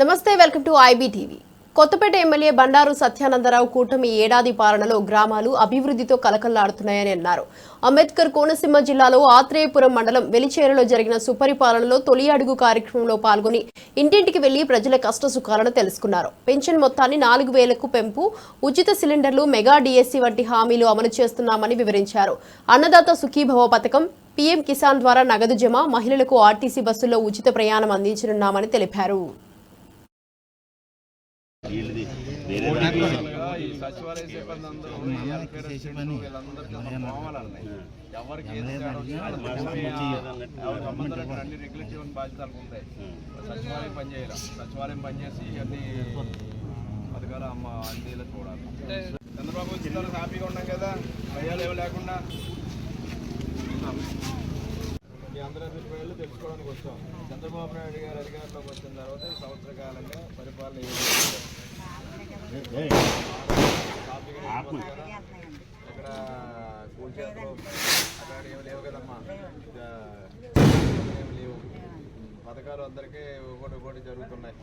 నమస్తే welcome to IB TV Kothapeta MLA Bandaru Satyanandarao కూటమి ఏడాది పాలనలో గ్రామాలు అభివృద్ధితో కలకల్లాడుతున్నాయని అన్నారు. అంబేద్కర్ కోనసీమ జిల్లాలో ఆత్రేయపురం మండలం వెలిచేరులో జరిగిన సుపరిపాలనలో తొలి అడుగు కార్యక్రమంలో పాల్గొని ఇంటింటికి వెళ్ళి ప్రజల కష్ట సుఖాలను తెలుసుకున్నారు. పెన్షన్ మొత్తాన్ని నాలుగు వేలకు పెంపు ఉచిత సిలిండర్లు మెగా డిఎస్సీ వంటి హామీలు అమలు చేస్తున్నామని వివరించారు. అన్నదాత సుఖీభవ పథకం పీఎం కిసాన్ ద్వారా నగదు జమ మహిళలకు ఆర్టీసీ బస్సుల్లో ఉచిత ప్రయాణం అందించనున్నామని తెలిపారు. వీళ్ళది వేరే ఈ సచివాలయ సిబ్బంది అందరూ ఎవరికి అన్ని రెగ్యులేట్ చేయని బాధ్యతలు ఉంటాయి సచివాలయం పనిచేయాలి సచివాలయం పనిచేసి అన్ని పథకాలు అమ్మ అందేలా చూడాలి. చంద్రబాబు తర్వాత హ్యాపీగా ఉన్నాం కదా భయాలు ఏమి లేకుండా. మీ అందరి అభిప్రాయాలు తెలుసుకోవడానికి వచ్చాం. చంద్రబాబు నాయుడు గారు అధికారంలోకి వచ్చిన తర్వాత ఈ సంవత్సర కాలంగా పరిపాలన ఇక్కడ కూల్ చేతలు అక్కడ ఏమి లేవు కదమ్మా. ఇంకా ఏమి లేవు. పథకాలు అందరికీ ఒకటి ఒకటి జరుగుతున్నాయి.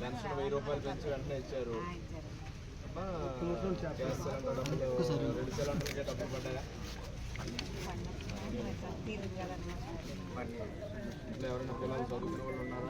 పెన్షన్ వెయ్యి రూపాయలు పెంచి వెంటనే ఇచ్చారు. గ్యాస్ సిలిండర్ డబ్బులు రెండు సిలిండర్లకే డబ్బులు పడ్డాయా? ఇంట్లో ఎవరైనా పిల్లలు చదువుకునే వాళ్ళు ఉన్నారా